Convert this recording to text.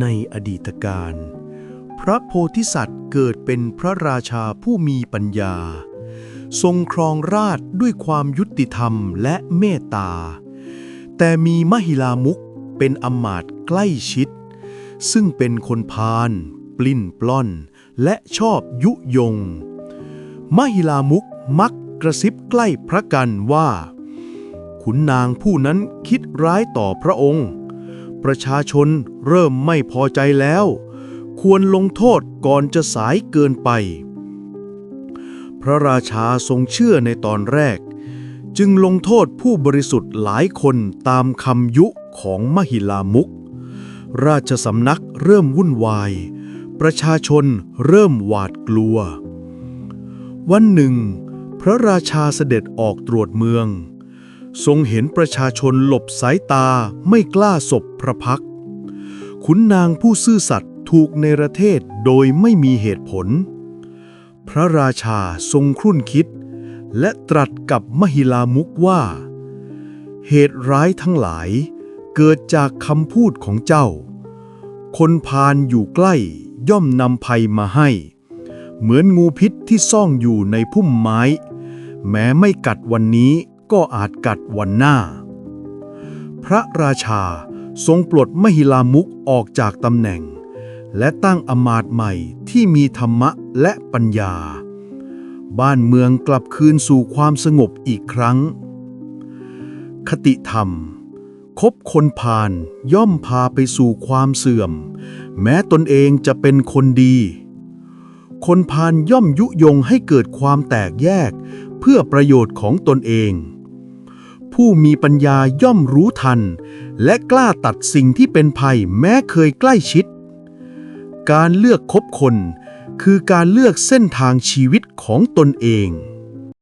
ในอดีตการ พระโพธิสัตว์เกิดเป็นพระราชาผู้มีปัญญา ทรงครองราชด้วยความยุติธรรมและเมตตา แต่มีมหิลามุกเป็นอมาตย์ใกล้ชิด ซึ่งเป็นคนพาลปลิ้นปล้อน และชอบยุยง มหิลามุกมักกระซิบใกล้พระกันว่า ขุนนางผู้นั้นคิดร้ายต่อพระองค์ ประชาชนเริ่มไม่พอใจแล้ว ควรลงโทษก่อนจะสายเกินไป พระราชาทรงเชื่อในตอนแรก จึงลงโทษผู้บริสุทธิ์หลายคนตามคำยุของมหิลามุก ราชสำนักเริ่มวุ่นวาย ประชาชนเริ่มหวาดกลัว วันหนึ่ง พระราชาเสด็จออกตรวจเมือง ทรงเห็นประชาชนหลบสายตาไม่กล้าศพพระพัก ขุนนางผู้ซื่อสัตย์ถูกในประเทศโดยไม่มีเหตุผล พระราชาทรงครุ่นคิด และตรัสกับมหิลามุกว่า เหตุร้ายทั้งหลายเกิดจากคำพูดของเจ้า คนพาลอยู่ใกล้ย่อมนำภัยมาให้ เหมือนงูพิษที่ซ่องอยู่ในพุ่มไม้ แม้ไม่กัดวันนี้ ก็อาจกัดวันหน้า พระราชาทรงปลดมหิลามุกออกจากตำแหน่ง และตั้งอมาตย์ใหม่ที่มีธรรมะและปัญญา บ้านเมืองกลับคืนสู่ความสงบอีกครั้ง คติธรรม คบคนพาลย่อมพาไปสู่ความเสื่อม แม้ตนเองจะเป็นคนดี คนพาลย่อมยุยงให้เกิดความแตกแยกเพื่อประโยชน์ของตนเอง ผู้มีปัญญาย่อมรู้ทัน และกล้าตัดสิ่งที่เป็นภัยแม้เคยใกล้ชิด การเลือกคบคน คือการเลือกเส้นทางชีวิตของตนเอง